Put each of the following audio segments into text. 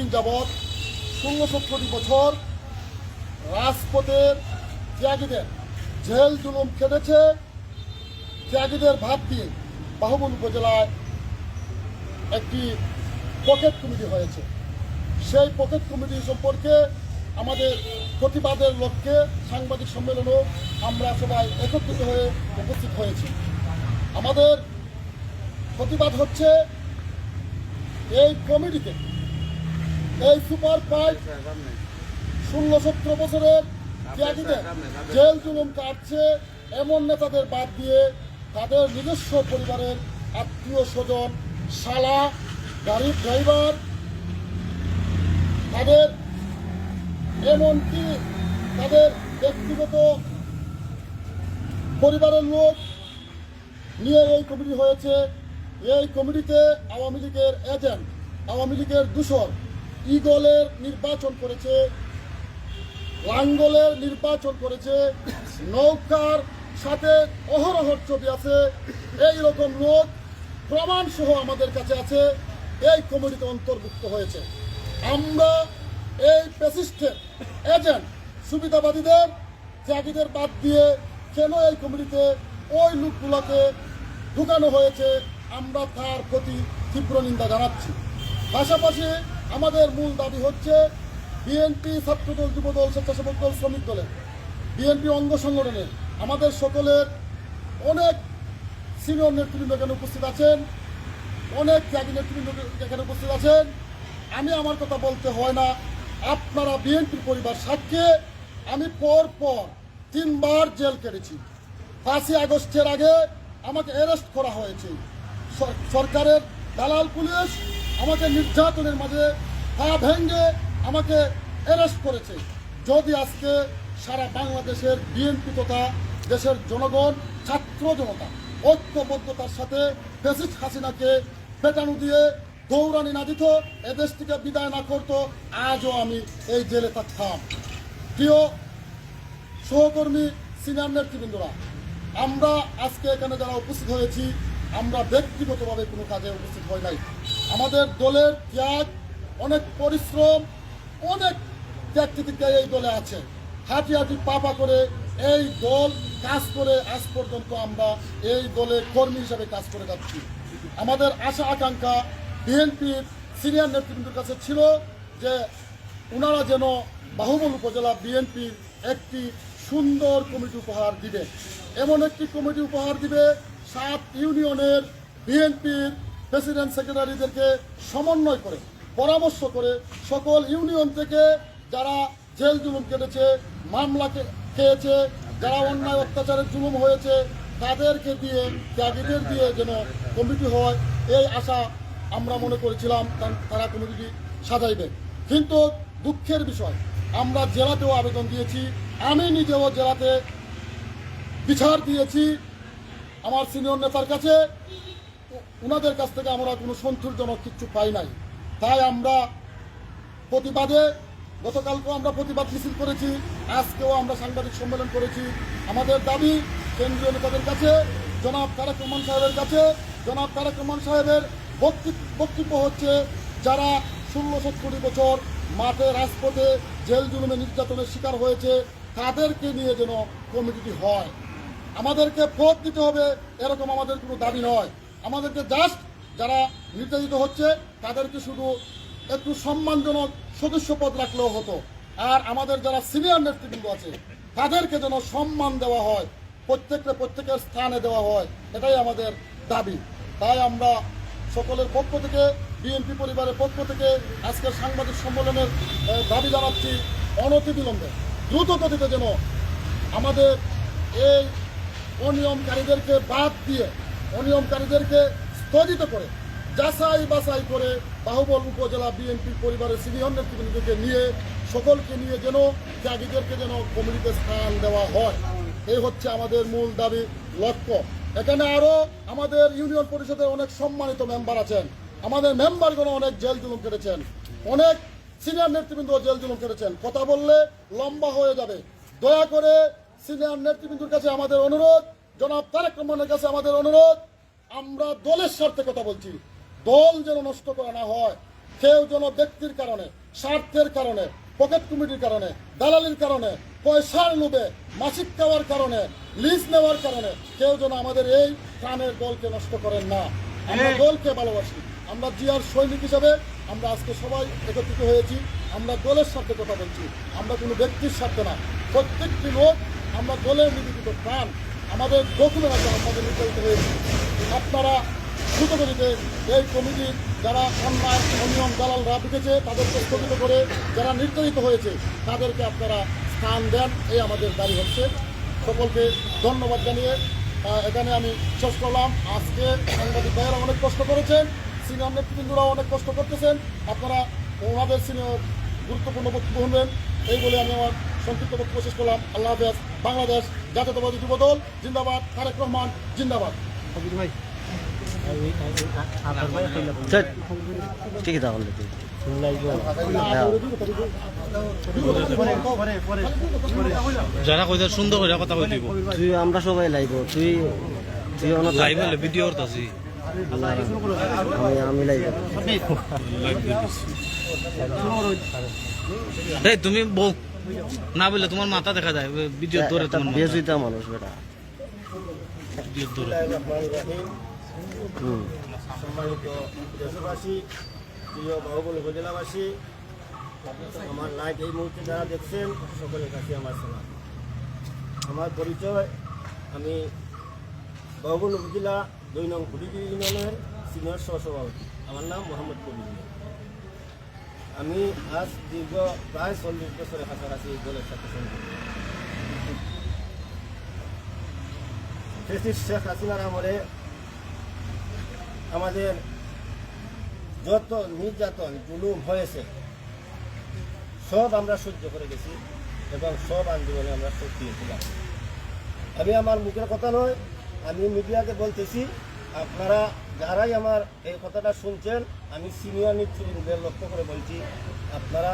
দিন যাবৎ ষোলো বছর রাজপথের ত্যাগীদের জেল জুলুম খেটেছে। ত্যাগীদের ভাত দিয়ে বাহুবল উপজেলায় একটি পকেট কমিটি হয়েছে। সেই পকেট কমিটি সম্পর্কে আমাদের প্রতিবাদের লক্ষ্যে সাংবাদিক সম্মেলনেও আমরা সবাই একত্রিত হয়ে উপস্থিত হয়েছি। আমাদের প্রতিবাদ হচ্ছে এই কমিটিতে এই সুপার ফাইভ ষোলো সতেরো বছরের জেল জুলুম কাটছে এমন নেতাদের বাদ দিয়ে তাদের নিজস্ব পরিবারের আত্মীয় স্বজন, শালা গাড়ির ড্রাইভার, তাদের এমনকি তাদের ব্যক্তিগত পরিবারের লোক নিয়ে এই কমিটি হয়েছে। এই কমিটিতে আওয়ামী লীগের এজেন্ট, আওয়ামী লীগের দূষণ ইগলের নির্বাচন করেছে, লাঙ্গলের নির্বাচন করেছে, নৌকার সাথে অহরহর ছবি আছে এই রকম লোক প্রমাণ সহ আমাদের কাছে আছে, এই কমিটিতে অন্তর্ভুক্ত হয়েছে। আমরা এই প্যাসিস্টের এজেন্ট সুবিধাবাদীদের ত্যাগীদের বাদ দিয়ে কেন এই কমিটিতে ওই লোকগুলোকে ঢুকানো হয়েছে, আমরা তার প্রতি তীব্র নিন্দা জানাচ্ছি। পাশাপাশি আমাদের মূল দাবি হচ্ছে বিএনপি ছাত্রদল, যুবদল, স্বেচ্ছাসেবক দল, শ্রমিক দলের। বিএনপি অঙ্গ সংগঠনের আমাদের সকলের অনেক সিনিয়র নেতৃবৃন্দ এখানে উপস্থিত আছেন, অনেক ত্যাগী নেতৃবৃন্দ এখানে উপস্থিত আছেন। আমি আমার কথা বলতে হয় না, আপনারা বিএনপির পরিবার সাক্ষী, আমি পর পর তিনবার জেল কেটেছি। পাঁচই আগস্টের আগে আমাকে অ্যারেস্ট করা হয়েছে। সরকারের দালাল পুলিশ আমাকে নির্যাতনের মাঝে পা ভেঙ্গে আমাকে অ্যারেস্ট করেছে। যদি আজকে সারা বাংলাদেশের বিএনপি তথা দেশের জনগণ, ছাত্র জনতা, ঐক্যবদ্ধতার সাথে ফেসিস হাসিনাকে পেটানো দিয়ে দৌড়ানি না দিত, এদেশ থেকে বিদায় না করতো, আজও আমি এই জেলে থাকতাম। প্রিয় সহকর্মী সিনিয়র নেতৃবৃন্দরা, আমরা আজকে এখানে যারা উপস্থিত হয়েছি, আমরা ব্যক্তিগতভাবে কোনো কাজে উপস্থিত হই নাই। আমাদের দলের ত্যাগ, অনেক পরিশ্রম, অনেক ত্যাগ এই দলে আছে। হাঁটি হাঁটি পাপা করে এই দল কাজ করে আজ পর্যন্ত আমরা এই দলে কর্মী হিসাবে কাজ করে যাচ্ছি। আমাদের আশা আকাঙ্ক্ষা বিএনপির সিনিয়র নেতৃবৃন্দের কাছে ছিল যে ওনারা যেন বাহুবল উপজেলা বিএনপির একটি সুন্দর কমিটি উপহার দিবে। এমন একটি কমিটি উপহার দিবে সাত ইউনিয়নের বিএনপির প্রেসিডেন্ট সেক্রেটারিদেরকে সমন্বয় করে, পরামর্শ করে সকল ইউনিয়ন থেকে যারা জেল জুলুম কেটেছে, মামলা খেয়েছে, যারা অন্যায় অত্যাচারের জুলুম হয়েছে, তাদেরকে দিয়ে, ত্যাগীদের দিয়ে যেন কমিটি হয়, এই আশা আমরা মনে করেছিলাম তারা কমিটি সাজাইবে। কিন্তু দুঃখের বিষয়, আমরা জেলাতেও আবেদন দিয়েছি, আমি নিজেও জেলাতে বিচার দিয়েছি, আমার সিনিয়র নেতার কাছে ওনাদের কাছ থেকে আমরা কোনো সন্তোষজনক কিছু পাই নাই। তাই আমরা প্রতিবাদে, গতকালকেও আমরা প্রতিবাদ মিছিল করেছি, আজকেও আমরা সাংবাদিক সম্মেলন করেছি। আমাদের দাবি কেন্দ্রীয় নেতাদের কাছে, জনাব তারেক রহমান সাহেবের কাছে। জনাব তারেক রহমান সাহেবের বক্তৃ- বক্তব্য হচ্ছে যারা ষোলো সত্তর বছর মাঠে, রাজপথে জেল জুলুমে নির্যাতনের শিকার হয়েছে, তাদেরকে নিয়ে যেন কমিটিটি হয়। আমাদেরকে ভোট দিতে হবে, এরকম আমাদের কোনো দাবি নয়। আমাদেরকে জাস্ট যারা নির্যাতিত হচ্ছে, তাদেরকে শুধু একটু সম্মানজনক সদস্য পদ রাখলেও হতো। আর আমাদের যারা সিনিয়র নেতৃবৃন্দ আছে, তাদেরকে যেন সম্মান দেওয়া হয়, প্রত্যেককে প্রত্যেকের স্থানে দেওয়া হয়, এটাই আমাদের দাবি। তাই আমরা সকলের পক্ষ থেকে বিএনপি পরিবারের পক্ষ থেকে আজকের সাংবাদিক সম্মেলনের দাবি জানাচ্ছি অনতিবিলম্বে দ্রুত গতিতে যেন আমাদের এই অনিয়মকারীদেরকে বাদ দিয়ে অনিয়মকারীদেরকে স্থগিত করে, যাচাই বাছাই করে বাহুবল উপজেলা বিএনপি পরিবারের সিনিয়র নেতৃবৃন্দকে নিয়ে সকলকে নিয়ে যেন ত্যাগীদেরকে যেন কমিটিতে স্থান দেওয়া হয়। এই হচ্ছে আমাদের মূল দাবি, লক্ষ্য। এখানে আরও আমাদের ইউনিয়ন পরিষদের অনেক সম্মানিত মেম্বার আছেন। আমাদের মেম্বারগুলো অনেক জেল জুলুম কেটেছেন। অনেক সিনিয়র নেতৃবৃন্দ জেল জুলুম কেটেছেন। কথা বললে লম্বা হয়ে যাবে। দয়া করে সিনিয়র নেতৃবৃন্দর কাছে আমাদের অনুরোধ জনাব তারেক রহমানের কাছে আমাদের অনুরোধ আমরা দলের স্বার্থে কথা বলছি। দল যেন নষ্ট করা না হয় কেউ যেন ব্যক্তির কারণে স্বার্থের কারণে পকেট কমিটির কারণে দালালির কারণে পয়সার লোভে মাসিক খাওয়ার কারণে লিজ নেওয়ার কারণে কেউ যেন আমাদের এই প্রাণের দলকে নষ্ট করেন না। আমরা দলকে ভালোবাসি। আমরা জিয়ার সৈনিক হিসাবে আমরা আজকে সবাই একত্রিত হয়েছি। আমরা দলের স্বার্থে কথা বলছি। আমরা কোনো ব্যক্তির স্বার্থে না। প্রত্যেকটি লোক আমরা দলের নিবেদিত প্রাণ। আমাদের ডকুমেন্ট আমাদের নির্ধারিত হয়েছে। আপনারা দ্রুত গতিতে এই কমিটির যারা অন্যায় অনিয়ম দালালরা ঢুকেছে তাদেরকে স্থগিত করে যারা নির্ধারিত হয়েছে, তাদেরকে আপনারা স্থান দেন। এই আমাদের দাবি হচ্ছে। সকলকে ধন্যবাদ জানিয়ে এখানে আমি শেষ করলাম। আজকে সাংবাদিক ভাইয়েরা অনেক কষ্ট করেছেন, সিনিয়র নেতৃবৃন্দরাও অনেক কষ্ট করতেছেন। আপনারা ওনাদের সিনিয়র গুরুত্বপূর্ণ বক্তব্য শুনবেন। এই বলে আমি আমার সংক্ষিপ্ত বক্তব্য শেষ করলাম। আল্লাহ হাফেজ। বাংলাদেশ জাতীয়তাবাদী যুবদল জিন্দাবাদ তারেক রহমান জিন্দাবাদ। চল ঠিক আছে তাহলে যারা কইতে সুন্দর করে কথা কই তুই আমরা সবাই লাইব তুই তুই অনেক লাইভ হলে ভিডিও করতাছি। আমি আমি লাইব। এই তুমি বউ না বললে তোমার মাথা দেখা যায় ভিডিও ধরে তোমার বেজুইতা মানুষ বেটা। ভিডিও ধরে। সম্মানিত দেশবাসী প্রিয় বাহুবল উপজেলাবাসী আমার লাইভ এই মুহূর্তে যারা দেখছেন সকলের কাছে আমার সালাম। আমার পরিচয় আমি বাহুবল উপজেলা দুই নং কুড়িগিরি ইউনিয়নের সিনিয়র সহসভাপতি। আমার নাম মোহাম্মদ কবির। আমি আজ দীর্ঘ প্রায় চল্লিশ বছরের কাছাকাছি এই দলের সাথে শেখ হাসিনার আমলে আমাদের যত নির্যাতন, জুলুম হয়েছে, সব আমরা সহ্য করে গেছি এবং সব আন্দোলনে আমরা সক্রিয়ছিলাম আমি আমার মুখের কথা নয়, আমি মিডিয়াকে বলতেছি, আপনারা যারাই আমার এই কথাটা শুনছেন, আমি সিনিয়র নেতৃবৃন্দের লক্ষ্য করে বলছি, আপনারা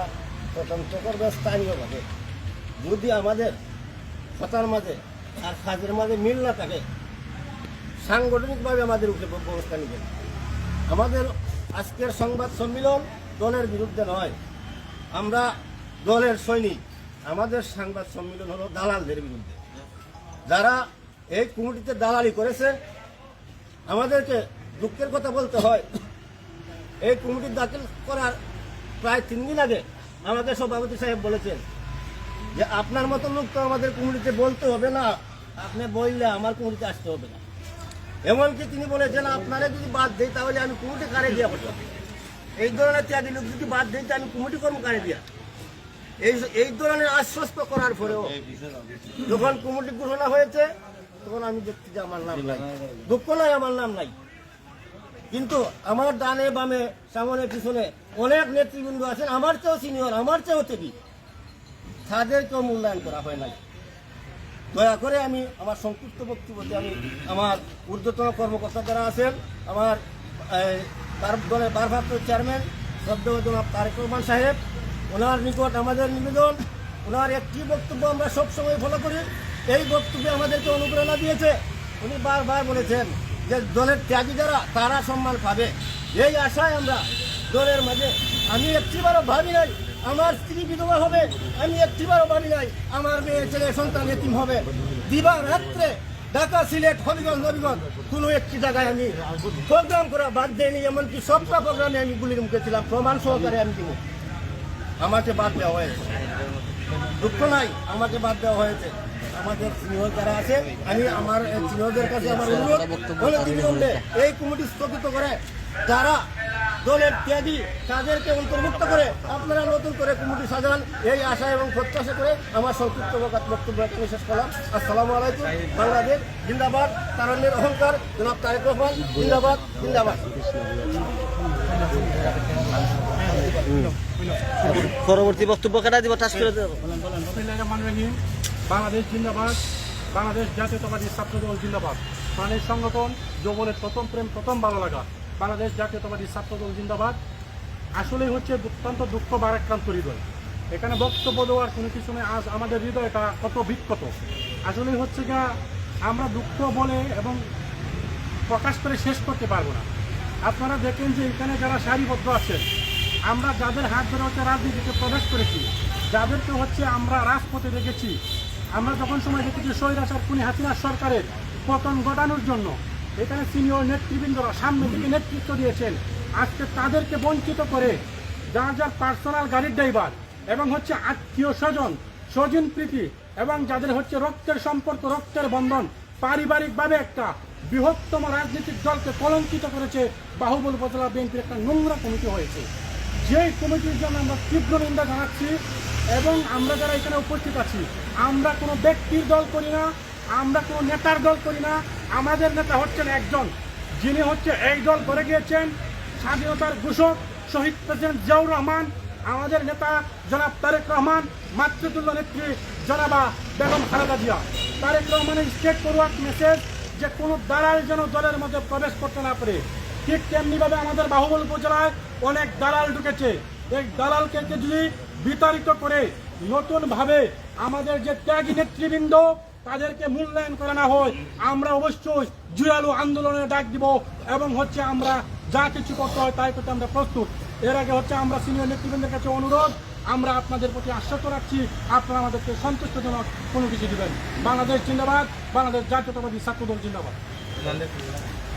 তদন্ত করবেন স্থানীয়ভাবে। যদি আমাদের কথার মাঝে আর কাজের মাঝে মিল না থাকে, সাংগঠনিকভাবে আমাদের উপরে ব্যবস্থা নেবেন। আমাদের আজকের সংবাদ সম্মেলন দলের বিরুদ্ধে নয়। আমরা দলের সৈনিক। আমাদের সংবাদ সম্মেলন হলো দালালদের বিরুদ্ধে। যারা এই কমিটিতে দালালি করেছে, আমাদেরকে দুঃখের কথা বলতে হয়। এই কমিটি দাখিল করার প্রায় তিন দিন আগে আমাদের সভাপতি সাহেব বলেছেন যে, আপনার মতো লোক তো আমাদের কমিটিতে বলতে হবে না। আপনি বললে আমার কমিটিতে আসতে হবে না। এমনকি তিনি বলেছেন, আপনারা যদি বাদ দেয় তাহলে আমি কমিটি কারে দিয়া হতো এই ধরনের ত্যাগী লোক যদি বাদ দিই আমি কমিটি কর্ম কারে দিয়া? এই এই ধরনের আশ্বস্ত করার পরেও যখন কমিটি ঘোষণা হয়েছে, তখন আমি দেখছি যে আমার নাম নাই। দুঃখ নাই, আমার নাম নাই। কিন্তু আমার ডানে বামে, সামনে, পিছনে অনেক নেতৃবৃন্দ আছেন। আমার চেয়েও সিনিয়র আমার চেয়েও তেবি তাদেরকেও মূল্যায়ন করা হয় নাই। দয়া করে আমি আমার সংক্ষিপ্ত বক্তব্যতে আমি আমার ঊর্ধ্বতন কর্মকর্তা যারা আছেন, আমার দলের ভারপ্রাপ্ত চেয়ারম্যান শ্রদ্ধেয় তারেক রহমান সাহেব, ওনার নিকট আমাদের নিবেদন, ওনার একটি বক্তব্য আমরা সবসময় ফলো করি। এই বক্তব্যে আমাদেরকে অনুপ্রেরণা দিয়েছে। উনি বারবার বলেছেন যে দলের ত্যাগী যারা তারা সম্মান পাবে। এই আশায় আমরা দলের মাঝে, আমি একটিবারও ভাবি নাই, আমার স্ত্রী বিধবা হবে, আমি একটিবারও ভাবি নাই, আমার মেয়ে ছেলে সন্তান এতিম হবে। দিবা রাত্রে ঢাকা সিলেট, হবিগঞ্জ হবিগঞ্জ কোনো একটি জায়গায় আমি প্রোগ্রাম করা বাদ দেয়নি, এমনকি সবটা প্রোগ্রামে আমি গুলির মুখে ছিলাম, প্রমাণ সহকারে আমি দিব। আমাকে বাদ দেওয়া হয়েছে। দুঃখ নাই, আমাকে বাদ দেওয়া হয়েছে। আমাদের সিনিয়র যারা আছে আমি আমার সিনিয়রদের কাছে আমার অনুরোধ অনতিবিলম্বে এই কমিটি স্থগিত করে যারা দলের ত্যাগী তাদেরকে অন্তর্ভুক্ত করে আপনারা নতুন করে কমিটি সাজান। এই আশা এবং প্রত্যাশা করে আমার সংক্ষিপ্ত বক্তব্য এখানে শেষ করলাম। আসসালামু আলাইকুম বাংলাদেশ জিন্দাবাদ তারণ্যের অহংকার জনাব তারেক রহমান জিন্দাবাদ জিন্দাবাদ। পরবর্তী বক্তব্য কেটা দিব? টাচ করে দেবো। বাংলাদেশ জিন্দাবাদ, বাংলাদেশ জাতীয়তাবাদী ছাত্রদল জিন্দাবাদ। প্রাণের সংগঠন, যৌবনের প্রথম প্রেম, প্রথম ভালো লাগা। বাংলাদেশ জাতীয়তাবাদী ছাত্রদল জিন্দাবাদ। আসলেই হচ্ছে অত্যন্ত দুঃখ বারাক্রান্ত হৃদয়। এখানে বক্তব্য দেওয়ার কোনো কিছু নেই, আজ আমাদের হৃদয়টা কত বিক্ষত। আসলেই হচ্ছে গা আমরা দুঃখ বলে এবং প্রকাশ করে শেষ করতে পারব না। আপনারা দেখেন যে এখানে যারা সারিবদ্ধ আছেন, আমরা যাদের হাত ধরে হচ্ছে রাজনীতিতে প্রবেশ করেছি, যাদেরকে হচ্ছে আমরা রাজপথে দেখেছি আমরা যখন সময় দেখেছি স্বৈরাচার খুনি হাসিনা সরকারের পতন ঘটানোর জন্য এখানে সিনিয়র নেতৃবৃন্দরা সামনে থেকে নেতৃত্ব দিয়েছেন। আজকে তাদেরকে বঞ্চিত করে যার যার পার্সোনাল গাড়ির ড্রাইভার এবং হচ্ছে আত্মীয় স্বজন স্বজন প্রীতি এবং যাদের হচ্ছে রক্তের সম্পর্ক, রক্তের বন্ধন পারিবারিকভাবে একটা বৃহত্তম রাজনৈতিক দলকে কলঙ্কিত করেছে। বাহুবল উপজেলা বিএনপির একটা নোংরা কমিটি হয়েছে। যেই কমিটির জন্য আমরা তীব্র নিন্দা জানাচ্ছি এবং আমরা যারা এখানে উপস্থিত আছি, আমরা কোনো ব্যক্তির দল করি না, আমরা কোনো নেতার দল করি না, আমাদের নেতা হচ্ছেন একজন। যিনি হচ্ছে এই দল করে গিয়েছেন, স্বাধীনতার ঘোষক শহীদ প্রেসিডেন্ট জিয়াউর রহমান, আমাদের নেতা জনাব তারেক রহমান, মাতৃতুল্য নেত্রী জনাবা বেগম খালেদা জিয়া। তারেক রহমানের স্টেট ফরওয়ার্ড মেসেজ যে কোনো দালাল যেন দলের মধ্যে প্রবেশ করতে না পারে। ঠিক তেমনিভাবে আমাদের বাহুবল উপজেলায় অনেক দালাল ঢুকেছে। এই দালালকে যদি বিতাড়িত করে নতুনভাবে আমাদের যে ত্যাগী নেতৃবৃন্দ, তাদেরকে মূল্যায়ন করা না হয়, আমরা অবশ্যই জুড়ালো আন্দোলনের ডাক দিব এবং হচ্ছে আমরা যা কিছু করতে হয় তাই করতে আমরা প্রস্তুত। এর আগে হচ্ছে আমরা সিনিয়র নেতৃবৃন্দের কাছে অনুরোধ, আমরা আপনাদের প্রতি আশ্বস্ত রাখছি, আপনারা আমাদেরকে সন্তুষ্টজনক কোনো কিছু দিবেন। বাংলাদেশ জিন্দাবাদ, বাংলাদেশ জাতীয়তাবাদী ছাত্রদল জিন্দাবাদ।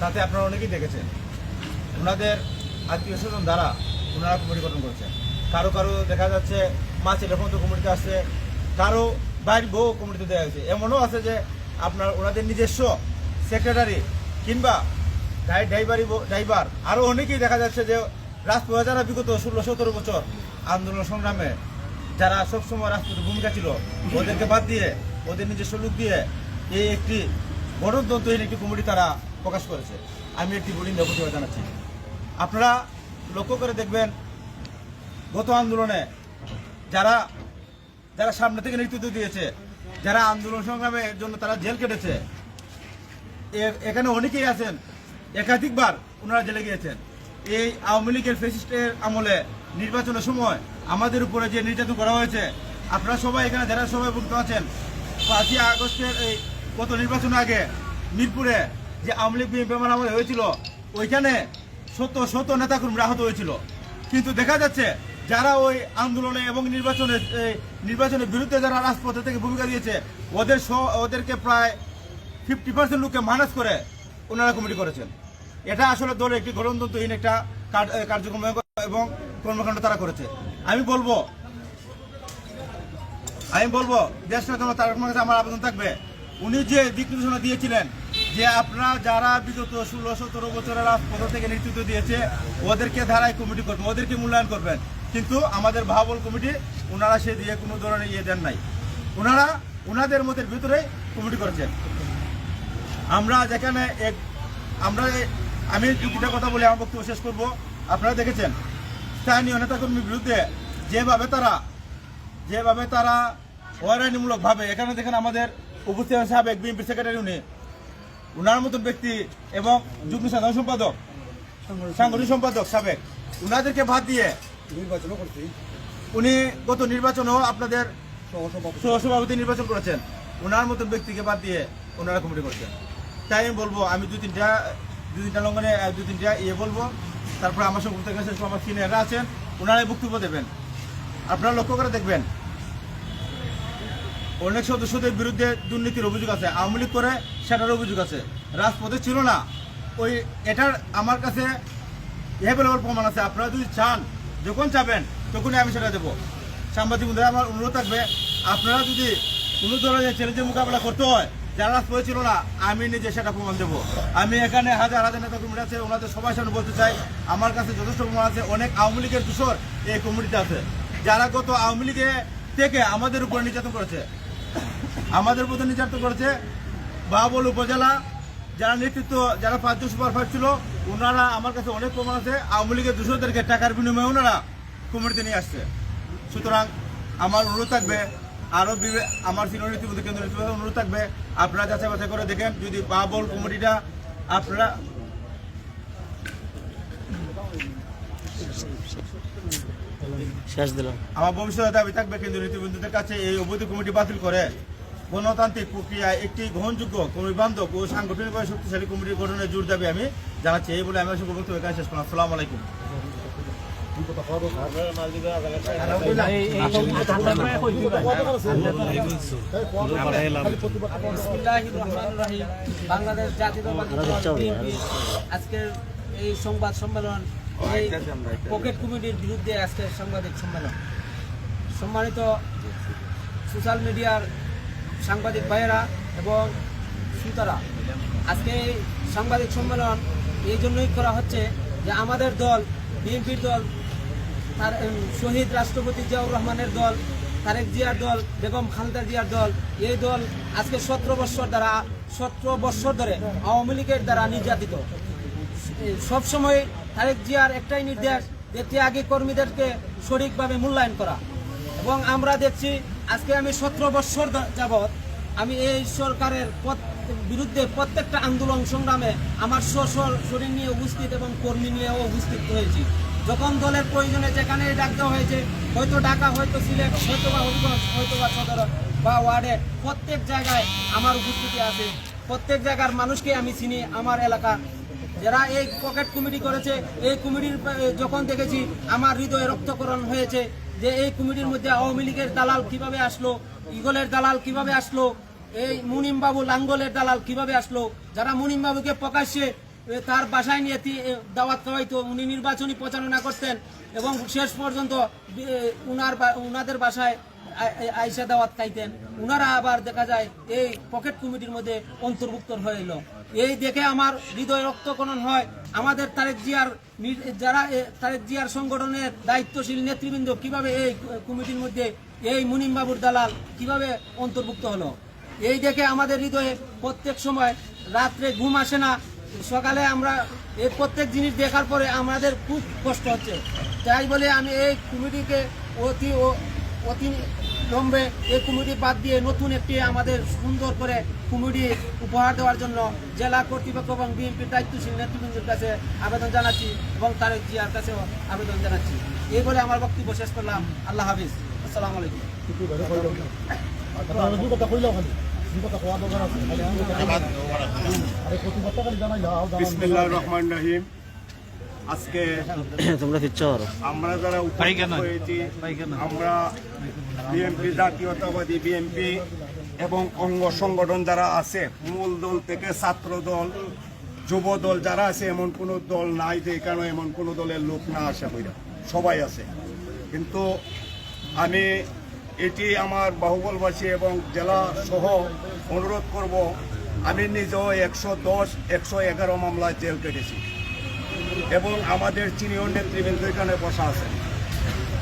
তাতে আপনারা অনেকেই দেখেছেন। ওনাদের আত্মীয় স্বজন দ্বারা ওনারা কমিটি গঠন করেছেন কারও কারও দেখা যাচ্ছে, মা, ছেলের মতো কমিটিতে আসছে। কারও বাইর বউ কমিটিতে দেওয়া হয়েছে। এমনও আছে যে আপনার ওনাদের নিজস্ব সেক্রেটারি কিংবা ড্রাইভারি ড্রাইভার। আরও অনেকেই দেখা যাচ্ছে যে রাজপথে যারা বিগত ষোলো, সতেরো বছর আন্দোলন সংগ্রামে যারা সবসময় রাজপথে ভূমিকা ছিল, ওদেরকে বাদ দিয়ে, ওদের নিজস্ব লোক দিয়ে এই একটি গণতন্ত্রহীন একটি কমিটি তারা প্রকাশ করেছে। আমি একটি বলি প্রতিবাদ জানাচ্ছি। আপনারা লক্ষ্য করে দেখবেন, গত আন্দোলনে যারা যারা সামনে থেকে নেতৃত্ব দিয়েছে, যারা আন্দোলন সংগ্রামের জন্য তারা জেল কেটেছে এখানে অনেকেই আছেন। একাধিকবার ওনারা জেলে গিয়েছেন। এই আওয়ামী লীগের ফেসিস্টের আমলে নির্বাচনের সময় আমাদের উপরে যে নির্যাতন করা হয়েছে, আপনারা সবাই এখানে যারা সবাই উপস্থিত আছেন, পাঁচই আগস্টের এই গত নির্বাচন আগে মিরপুরে যে আওয়ামী লীগ বিএনপি আমলে হয়েছিল, ওইখানে শত শত নেতাকর্মীরা আহত হয়েছিল। কিন্তু দেখা যাচ্ছে যারা ওই আন্দোলনে এবং নির্বাচনে নির্বাচনের বিরুদ্ধে যারা রাজপথে থেকে ভূমিকা দিয়েছে, ওদের ওদেরকে প্রায় ফিফটি পার্সেন্ট লোককে মাইনাস করে ওনারা কমিটি করেছেন। এটা আসলে দলে একটি গণতন্ত্রহীন একটা কার- কার্যক্রম এবং কর্মকাণ্ড তারা করেছে। আমি বলব আমি বলব, দেশ নেতা তার কাছে আমার আবেদন থাকবে। উনি যে দিক নির্দেশনা দিয়েছিলেন যে আপনারা যারা বিগত ষোলো, সতেরো বছরের রাজপথ থেকে নেতৃত্ব দিয়েছে, ওদেরকে ধারায় কমিটি করবেন, ওদেরকে মূল্যায়ন করবেন। কিন্তু আমাদের ভাবল কমিটি ওনারা সে দিয়ে কোনো ধরনের ইয়ে দেন নাই। ওনারা ওনাদের মতের ভিতরেই কমিটি করেছেন। আমরা যেখানে এক আমরা আমি দুটা কথা বলে আমার বক্তব্য শেষ করব। আপনারা দেখেছেন, স্থানীয় নেতাকর্মীর বিরুদ্ধে যেভাবে তারা যেভাবে তারা হয়রানিমূলক ভাবে এখানে দেখেন আমাদের উপস্থিত সাহেব এক বিএনপি সেক্রেটারি উনি। উনার মতন ব্যক্তি এবং যুগ্ম সাধারণ সম্পাদক সাংগঠনিক সম্পাদক সাবেক উনাদেরকে বাদ দিয়ে নির্বাচনও করছি। উনি গত নির্বাচনেও আপনাদের সহসভাপতি। নির্বাচন করেছেন। ওনার মতন ব্যক্তিকে বাদ দিয়ে ওনারা কমিটি করছেন। তাই আমি বলব আমি দু তিনটা দু তিনটা লঙ্ঘনে দু তিনটা ইয়ে বলব। তারপরে আমার সঙ্গে শেষ করব, আমার সিনিয়ররা আছেন ওনারাই বক্তব্য দেবেন। আপনারা লক্ষ্য করে দেখবেন অনেক সদস্যদের বিরুদ্ধে দুর্নীতির অভিযোগ আছে। আওয়ামী লীগ করে সেটার অভিযোগ আছে। রাজপথে ছিল না। ওই এটার আমার কাছে এভেলেবল প্রমাণ আছে। আপনারা যদি চান, যখন চাবেন, তখনই আমি সেটা দেবো। সাংবাদিক বন্ধুরা, আমার অনুরোধ থাকবে, আপনারা যদি কোনো ধরনের চ্যালেঞ্জের মোকাবেলা করতে হয়, যারা রাজপথে ছিল না, আমি নিজে সেটা প্রমাণ দেবো। আমি এখানে হাজার হাজার নেতা কর্মী আছে, ওনাদের সবাই সামনে বলতে চাই, আমার কাছে যথেষ্ট প্রমাণ আছে, অনেক আওয়ামী লীগের দূষর এই কমিটিতে আছে। যারা গত আওয়ামী লীগে থেকে আমাদের উপর নির্যাতন করেছে, আমাদের উপর নির্যাতন করেছে বাবল উপজেলা যারা নেতৃত্ব যারা পাঁচজন সুপারভাইজ ছিল ওনারা আমার কাছে অনেক প্রমাণ আছে। আওয়ামী লীগের দূষণদেরকে টাকার বিনিময়ে ওনারা কমিটিতে নিয়ে আসছে। সুতরাং আমার অনুরোধ থাকবে আরও আমার সিনিয়র নীতিবদ্ধ কেন্দ্র নীতিবদ্ধ অনুরোধ থাকবে আপনারা যাচাই বাছাই করে দেখেন যদি বাবল কমিটিটা আপনারা শেষ দিলাম। আমার ভবিষ্যতে দাবি থাকবে কেন্দ্রীয় নীতিবন্ধুদের কাছে এই অবৈধ কমিটি বাতিল করে। গণতান্ত্রিক প্রক্রিয়ায় একটি গ্রহণযোগ্য কমিটি বান্ধব ও সাংগঠনিকভাবে শক্তিশালী কমিটি গঠনের জোর দাবি আমি জানাচ্ছি, এই বলে আমি আসলে বক্তব্য এখানে শেষ করলাম। আসসালামু আলাইকুম। বাংলাদেশ বিএনপি আজকের এই সংবাদ সম্মেলন, এই পকেট কমিটির বিরুদ্ধে আজকের সাংবাদিক সম্মেলন। সম্মানিত সোশ্যাল মিডিয়ার সাংবাদিক ভাইয়েরা এবং শ্রোতারা, আজকে এই সাংবাদিক সম্মেলন এই জন্যই করা হচ্ছে যে আমাদের দল, বিএনপির দল, তার শহীদ রাষ্ট্রপতি জিয়াউর রহমানের দল, তারেক জিয়ার দল, বেগম খালেদা জিয়ার দল, এই দল আজকে সতেরো বৎসর দ্বারা, সতেরো বৎসর ধরে আওয়ামী লীগের দ্বারা নির্যাতিত। সবসময় তারেক জিয়ার একটাই নির্দেশ, যে ত্যাগী কর্মীদেরকে সঠিকভাবে মূল্যায়ন করা। এবং আমরা দেখছি আজকে আমি সতেরো বৎসর যাবৎ আমি এই সরকারের বিরুদ্ধে প্রত্যেকটা আন্দোলন সংগ্রামে আমার শরীর নিয়ে উপস্থিত এবং কর্মী নিয়েও উপস্থিত হয়েছি। যখন দলের প্রয়োজনে যেখানে ডাক দেওয়া হয়েছে, হয়তো ঢাকা, হয়তো সিলেট, হয়তো বা হবিগঞ্জ হয়তো বা সদর বা ওয়ার্ডে, প্রত্যেক জায়গায় আমার উপস্থিতি আছে। প্রত্যেক জায়গার মানুষকে আমি চিনি, আমার এলাকা যারা এই পকেট কমিটি করেছে, এই কমিটির যখন দেখেছি আমার হৃদয়ে রক্তকরণ হয়েছে যে এই কমিটির মধ্যে আওয়ামী লীগের দালাল কীভাবে আসলো ইগলের দালাল কীভাবে আসলো, এই মুনিমবাবু লাঙ্গলের দালাল কীভাবে আসলো, যারা মুনিমবাবুকে প্রকাশ্যে তার বাসায় নিয়ে দাওয়াত খাওয়াইতো উনি নির্বাচনী প্রচারণা করতেন এবং শেষ পর্যন্ত উনার উনাদের বাসায় আইসা দাওয়াত খাইতেন। উনারা আবার দেখা যায় এই পকেট কমিটির মধ্যে অন্তর্ভুক্ত হয়ে এলো। এই দেখে আমার হৃদয় রক্তকরণ হয়। আমাদের তারেক জিয়ার যারা তারেক জিয়ার সংগঠনের দায়িত্বশীল নেতৃবৃন্দ কীভাবে এই কমিটির মধ্যে এই মুনিম বাবুর দালাল কীভাবে অন্তর্ভুক্ত হলো? এই দেখে আমাদের হৃদয়ে প্রত্যেক সময় রাত্রে ঘুম আসে না। সকালে আমরা এই প্রত্যেক জিনিস দেখার পরে আমাদের খুব কষ্ট হচ্ছে। তাই বলে আমি এই কমিটিকে অতি ও- অতি লম্বে এই কমিটি বাদ দিয়ে নতুন একটি আমাদের সুন্দর করে কমিটি উপহার দেওয়ার জন্য জেলা কর্তৃপক্ষ এবং বিএনপির দায়িত্বশীল নেতৃবৃন্দের কাছে আবেদন জানাচ্ছি এবং তারেক জিয়ার কাছেও আবেদন জানাচ্ছি। এই বলে আমার বক্তব্য শেষ করলাম। আল্লাহ হাফিজ। আসসালামু আলাইকুম। বিসমিল্লাহ রহমান রহিম। আজকে তোমরা ফিরছো আরও? আমরা যারা উপস্থিত হয়েছি আমরা বিএনপি জাতীয়তাবাদী বিএনপি এবং অঙ্গ সংগঠন যারা আছে মূল দল থেকে ছাত্র দল যুব দল যারা আছে এমন কোনো দল নাই যে কারণে এমন কোনো দলের লোক না আসে বইরা সবাই আছে। কিন্তু আমি এটি আমার বাহুবলবাসী এবং জেলা সহ অনুরোধ করব আমি নিজেও একশো দশ একশো এগারো মামলায় জেল কেটেছি। এবং আমাদের সিনিয়র নেতৃবৃন্দ এখানে বসা আছেন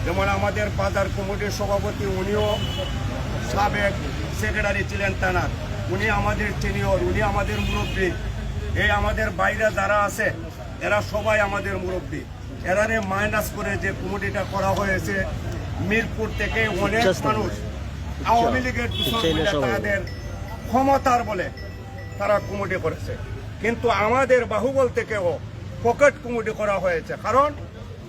যেমন আমাদের বাজার কমিটির সভাপতি উনিও সাবেক সেক্রেটারি ছিলেন তানার উনি আমাদের সিনিয়র উনি আমাদের মুরব্বী। এই আমাদের বাইরে যারা আছে এরা সবাই আমাদের মুরব্বী। এরারে মাইনাস করে যে কমিটিটা করা হয়েছে মিরপুর থেকে অনেক মানুষ আওয়ামী লীগের। তাদের ক্ষমতার বলে তারা কমিটি করেছে। কিন্তু আমাদের বাহুবল থেকেও পকেট কমিটি করা হয়েছে। কারণ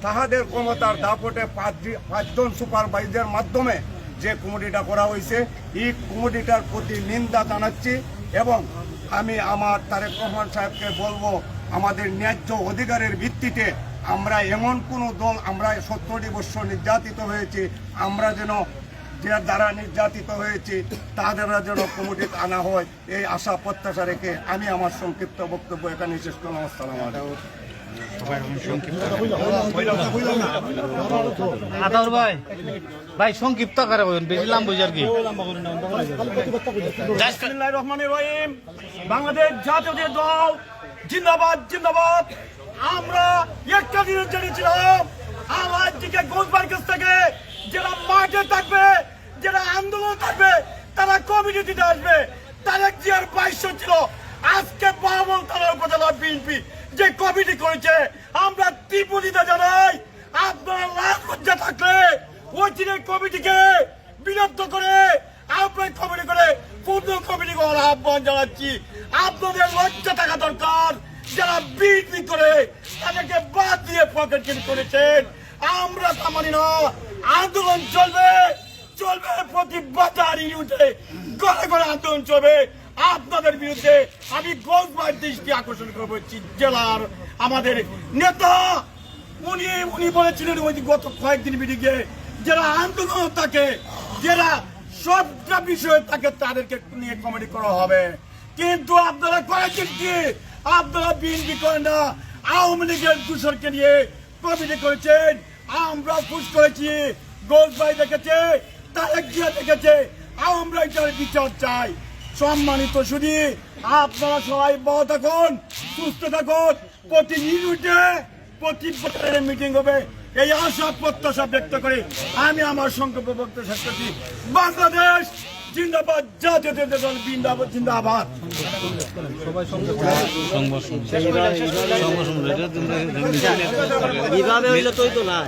তাহাদের ক্ষমতার দাপটে পাঁচ- পাঁচজন সুপারভাইজার মাধ্যমে যে কমিটিটা করা হয়েছে, এই কমিটিটার প্রতি নিন্দা জানাচ্ছি এবং আমি আমার তারেক রহমান সাহেবকে বলব, আমাদের ন্যায্য অধিকারের ভিত্তিতে আমরা এমন কোনো দল, আমরা সত্তরটি বছর নির্যাতিত হয়েছি, আমরা যেন যে দ্বারা নির্যাতিত হয়েছি, তাদের যেন কমিটিতে আনা হয়, এই আশা প্রত্যাশা রেখে আমি আমার সংক্ষিপ্ত বক্তব্য এখানে শেষ করলাম। আসসালাম আদার ভাই ভাই সংক্ষিপ্ত আকারে বলুন, বেশি লাম বুঝার কি। বাংলাদেশ জাতীয় দল, জিন্দাবাদ জিন্দাবাদ। আমরা একটা জিনিস জেনেছিলাম, আমার দিকে গোলবার কাছ থেকে যারা মাঠে থাকবে, যারা আন্দোলন থাকবে, তারা কমিটি দিতে আসবে। তারেক জিয়ার বাইশ ছিল। আজকে থানা উপজেলা বিএনপি। যে কমিটি করেছে, আমরা ত্রিপুরিতে জানাই, আপনারা লাভ লজ্জা থাকলে ওই দিনের কমিটিকে বিলুপ্ত করে আপনার কমিটি করে পূর্ণ কমিটি করার আহ্বান জানাচ্ছি। আপনাদের লজ্জা থাকা দরকার, যারা বিএনপি করে তাদেরকে বাদ দিয়ে পকেট কিনে করেছেন। আমরা তা মানি না, আন্দোলন চলবে চলবে প্রতিবাদ উঠে ঘরে ঘরে আন্দোলন চলবে। আপনাদের বিরুদ্ধে আমি গোলবার দৃষ্টি আকর্ষণ করব জেলার আমাদের নেতা। উনি উনি বলেছিলেন ওই গত কয়েকদিন বিদিকে যারা আন্দোলন থাকে যারা সবটা বিষয়ে থাকে তাদেরকে নিয়ে কমেডি করা হবে। কিন্তু আপনারা করেছেন কি আপনারা বিএনপি করেন না, আওয়ামী লীগের দূষরকে নিয়ে কমেডি করেছেন। আমরা খুশ করেছি গোলবাই দেখেছে, তারেক জিয়া দেখেছে আমরা এটার বিচার চাই। সম্মানিত শুধু আপনারা সবাই ভালো থাকুন, সুস্থ থাকুন। প্রতি মিনিটে প্রতি মিটিং হবে। এই আশা প্রত্যাশা ব্যক্ত করে আমি আমার সংকল্প বক্তব্য বাংলাদেশ জিন্দাবাদ জাতীয় দল জিন্দাবাদ জিন্দাবাদ। এইভাবে হইলে তুই তো না।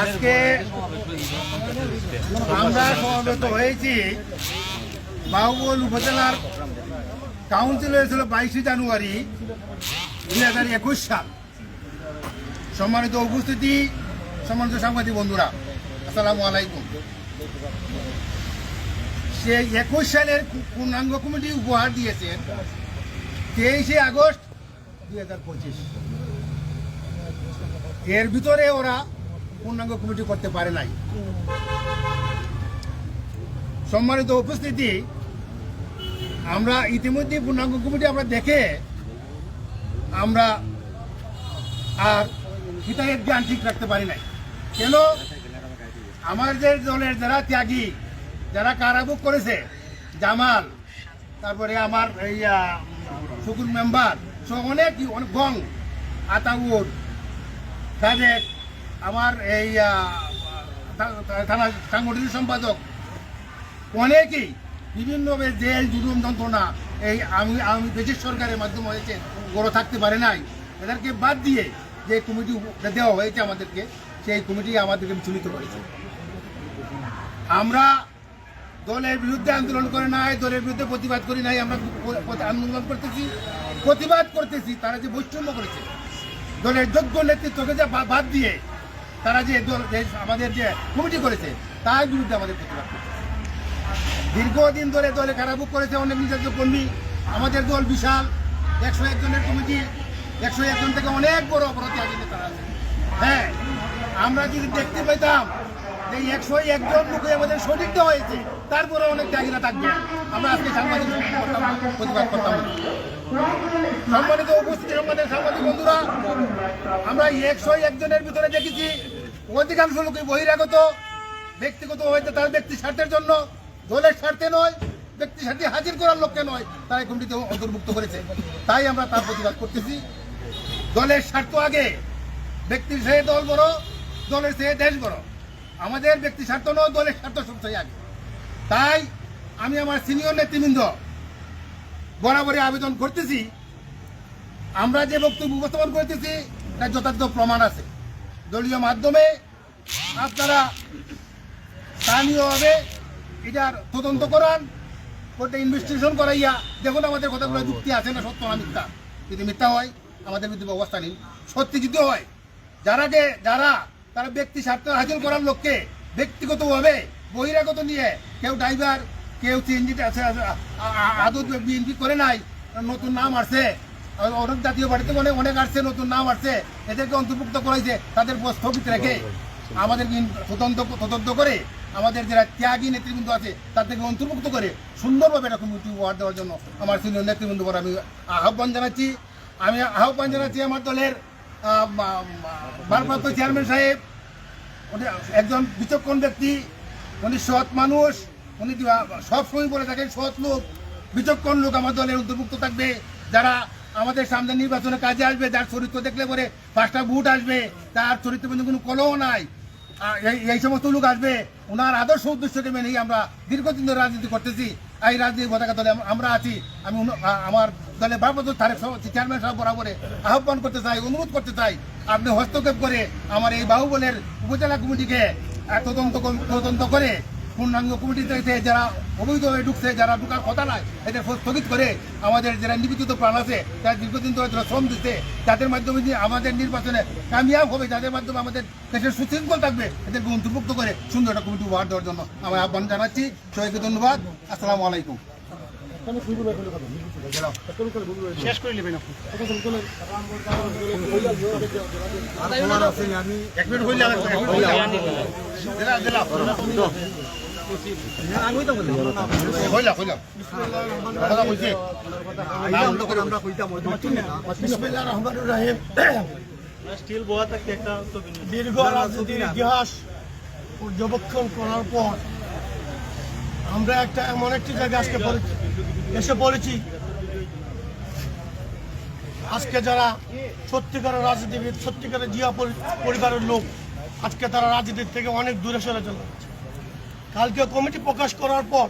আজকে আমরা সমবেত হয়েছি বাহুবল উপজেলার কাউন্সিল হয়েছিল বাইশে জানুয়ারি দুই হাজার একুশ সাল। সম্মানিত উপস্থিতি, সম্মানিত সাংবাদিক বন্ধুরা, আসসালামু আলাইকুম। সেই একুশ সালের পূর্ণাঙ্গ কমিটি উপহার দিয়েছেন তেইশে আগস্ট দুই হাজার পঁচিশ। এর ভিতরে ওরা পূর্ণাঙ্গ কমিটি করতে পারে নাই। সম্মানিত উপস্থিতি আমরা ইতিমধ্যে পূর্ণাঙ্গ কমিটি আমরা দেখে আমরা আর হিতাহের জ্ঞান ঠিক রাখতে পারি নাই। কেন? আমাদের দলের যারা ত্যাগী, যারা কারাভোগ করেছে, জামাল, তারপরে আমার এই শুকুর মেম্বার, সব অনেক গং, আতাউর সাজেক আমার এই থানা, সাংগঠনিক সম্পাদক, অনেকেই বিভিন্নভাবে জেল, জুলুম, যন্ত্রণা এই আমি আমি ব্রিটিশ সরকারের মাধ্যমে হয়েছে, গড়ে থাকতে পারে নাই। এদেরকে বাদ দিয়ে যে কমিটি দেওয়া হয়েছে আমাদেরকে, সেই কমিটি আমাদেরকে বিচলিত করেছে। আমরা দলের বিরুদ্ধে আন্দোলন করে নাই, দলের বিরুদ্ধে প্রতিবাদ করি নাই, আমরা আন্দোলন করতেছি, প্রতিবাদ করতেছি, তারা যে বৈষম্য করেছে, দলের যোগ্য নেতৃত্বকে যে বাদ দিয়ে তারা যে আমাদের যে কমিটি করেছে, তার বিরুদ্ধে আমাদের প্রতিবাদ করছে। দীর্ঘদিন ধরে দলে কারাভোগ করেছে অনেক নির্যাতিত কর্মী, আমাদের দল বিশাল। একশো একজনের কমিটি, একশো একজন থেকে অনেক বড় অপরাধী আগে তারা আছে। হ্যাঁ আমরা যদি দেখতে পেতাম যে একশো একজন লোকে আমাদের সঠিকটা হয়েছে তারপরে অনেক ত্যাগীরা থাকবে। আমরা আজকে সাংবাদিক প্রতিবাদ করতাম। সম্মানিত উপস্থিতি সম্মানের সাংবাদিক বন্ধুরা, আমরা একশো একজনের ভিতরে দেখেছি, অধিকাংশ লোকই বহিরাগত, ব্যক্তিগত হয়তো তার ব্যক্তি স্বার্থের জন্য। দলের স্বার্থে নয়, ব্যক্তি স্বার্থে হাজির করার লক্ষ্যে নয়, তারা এই কমিটিতে অন্তর্ভুক্ত করেছে। তাই আমরা তার প্রতিবাদ করতেছি। দলের স্বার্থ আগে, ব্যক্তির চেয়ে দল বড়, দলের সে দেশ বড়। আমাদের ব্যক্তি স্বার্থ নয়, দলের স্বার্থ সবচেয়ে আগে। তাই আমি আমার সিনিয়র নেতৃবৃন্দ বরাবরই আবেদন করতেছি, আমরা যে বক্তব্য উপস্থাপন করতেছি তার যথার্থ প্রমাণ আছে। দলীয় মাধ্যমে আপনারা স্থানীয়ভাবে এটার তদন্ত করান, কোর্টে ইনভেস্টিগেশন করাইয়া দেখুন আমাদের কথাগুলো যুক্তি আছে না সত্য না মিথ্যা। যদি মিথ্যা হয়, আমাদের বিরুদ্ধে ব্যবস্থা নিন। সত্যি যদি হয় যারা যে যারা, তারা ব্যক্তি স্বার্থ হাজির করার লক্ষ্যে ব্যক্তিগতভাবে বহিরাগত নিয়ে কেউ ড্রাইভার, কেউ সিএনজি আদৌ বিএনপি করে নাই, নতুন নাম আসছে অনেক জাতীয় বাড়িতে অনেক অনেক আসছে, নতুন নাম আসছে, এদেরকে অন্তর্ভুক্ত করাইছে, তাদের স্থগিত রেখে। আমাদের তদন্ত তদন্ত করে আমাদের যারা ত্যাগী নেতৃবৃন্দ আছে, তাদেরকে অন্তর্ভুক্ত করে সুন্দরভাবে এরকম উপহার দেওয়ার জন্য আমার সিনিয়র নেতৃবৃন্দ করে আমি আহ্বান জানাচ্ছি। আমি আহ্বান জানাচ্ছি আমার দলের ভারপ্রাপ্ত চেয়ারম্যান সাহেব, উনি একজন বিচক্ষণ ব্যক্তি, উনি সৎ মানুষ, উনি সব সময় বলে থাকেন সৎ লোক, বিচক্ষণ লোক আমার দলের অন্তর্ভুক্ত থাকবে। যারা আমাদের সামনে নির্বাচনে কাজে আসবে, যার চরিত্র দেখলে পরে পাঁচটা ভোট আসবে, তার চরিত্র কিন্তু কোনো কলহ নাই। এই সমস্ত লোক আসবে, ওনার আদর্শ উদ্দেশ্যকে মেনেই আমরা দীর্ঘদিন ধরে রাজনীতি করতেছি। এই রাজনীতি পতাকা দলে আমরা আছি। আমি আমার দলে তারেক চেয়ারম্যান সাহেব বরাবরে আহ্বান করতে চাই, অনুরোধ করতে চাই, আপনি হস্তক্ষেপ করে আমার এই বাহুবলের উপজেলা কমিটিকে তদন্ত তদন্ত করে পূর্ণাঙ্গ কমিটিতে যারা অবৈধভাবে ঢুকছে যারা ঢুকার কথা নয় এদের স্থগিত করে আমাদের যারা নিবেদিত প্রাণ আছে যারা দীর্ঘদিন ধরে যারা শ্রম দিচ্ছে তাদের মাধ্যমে যে আমাদের নির্বাচনে কামিয়াব হবে যাদের মাধ্যমে আমাদের দেশের সুশৃঙ্খল থাকবে এদেরকে অন্তর্ভুক্ত করে সুন্দর একটা কমিটি উপহার দেওয়ার জন্য আমি আহ্বান জানাচ্ছি। সবাইকে ধন্যবাদ। আসসালামু আলাইকুম। এক বলছি। দীর্ঘ রাজনীতির ইতিহাস পর্যবেক্ষণ করার পর আমরা একটা এমন একটি জায়গায় আজকে এসে পড়েছি আজকে যারা সত্যিকারের রাজনীতিবিদ সত্যিকারের জিয়া পরিবারের লোক আজকে তারা রাজনীতির থেকে অনেক দূরে সরে চলে যাচ্ছে কালকে কমিটি প্রকাশ করার পর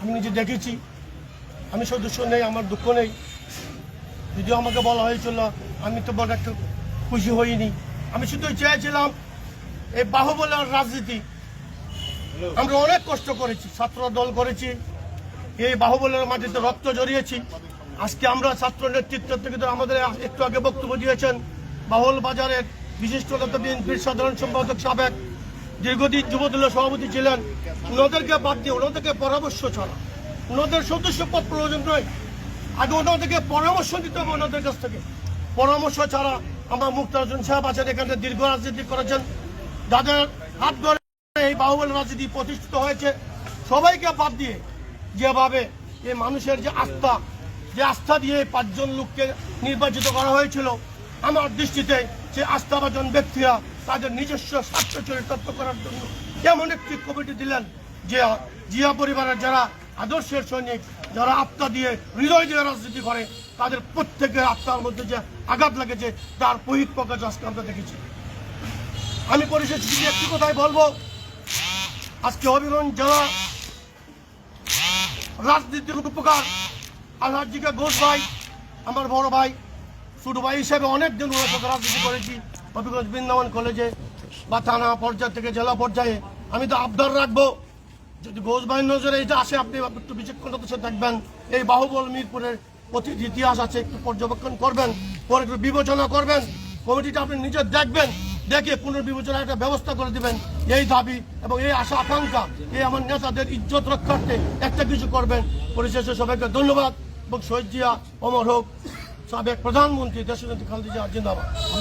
আমি নিজে দেখেছি। আমি সদস্য নেই, আমার দুঃখ নেই। যদিও আমাকে বলা হয়েছিল, আমি তো বড় একটু খুশি হইনি। আমি শুধু চেয়েছিলাম, এই বাহুবলের রাজনীতি। আমরা অনেক কষ্ট করেছি, ছাত্র দল করেছি। এই বাহুবলের মাটিতে রক্ত জড়িয়েছি। আজকে আমরা ছাত্র নেতৃত্ব থেকে আমাদের একটু আগে বক্তব্য দিয়েছেন, বাহুল বাজারের বিশিষ্ট বিএনপির সাধারণ সম্পাদক সাবেক দীর্ঘদিন যুবদলের সভাপতি ছিলেন, ওনাদেরকে বাদ দিয়ে ওনাদেরকে পরামর্শ ছাড়া। ওনাদের সদস্য পদ প্রয়োজন নয়। আগে ওনাদেরকে পরামর্শ দিতে হবে ওনাদের কাছ থেকে। পরামর্শ ছাড়া আমার মুক্তার হোসেন সাহেব আছেন, এখানে দীর্ঘ রাজনীতি করেছেন। যাদের হাত ধরে এই বাহুবল রাজনীতি প্রতিষ্ঠিত হয়েছে, সবাইকে বাদ দিয়ে যেভাবে এই মানুষের যে আস্থা যে আস্থা দিয়ে পাঁচজন লোককে নির্বাচিত করা হয়েছিল, আমার দৃষ্টিতে যে আস্থাভাজন ব্যক্তিরা তাদের নিজস্ব স্বার্থ চরিতার্থ করার জন্য এমন একটি কমিটি দিলেন যে জিয়া পরিবারের যারা আদর্শের সৈনিক, যারা আত্মা দিয়ে হৃদয় দিয়ে রাজনীতি করে, তাদের প্রত্যেকের আত্মার মধ্যে যে আঘাত লাগেছে, তার বহির প্রকাশ আজকে আমরা দেখেছি। আমি পরিশেষ একটি কথাই বলব, আজকে হবিগঞ্জ জেলা রাজনীতির উপকার। আলহাজিকে ঘোষ ভাই, আমার বড় ভাই, ছোট ভাই হিসেবে অনেক দিন ওনার সাথে রাজনীতি করেছি। হবিগঞ্জ বৃন্দাবন কলেজে বা থানা পর্যায় থেকে জেলা পর্যায়ে আমি তো আবদার রাখব। যদি ঘোষ ভাইয়ের নজরে এটা আসে, আপনি একটু বিচক্ষণতার সাথে দেখবেন। এই বাহুবল মিরপুরের প্রতিটি ইতিহাস আছে, একটু পর্যবেক্ষণ করবেন, পরে একটু বিবেচনা করবেন। কমিটিটা আপনি নিজে দেখবেন, দেখে পুনর্বিবেচনার একটা ব্যবস্থা করে দিবেন। এই দাবি এবং এই আশা, আকাঙ্ক্ষা, এই আমার নেতাদের ইজ্জত রক্ষার্থে একটা কিছু করবেন। পরিশেষে সবাইকে ধন্যবাদ এবং শহীদ জিয়া, অমর হোক। সাবেক প্রধানমন্ত্রী দেশনেত্রী খালেদা জিয়া, জিন্দাবাদ।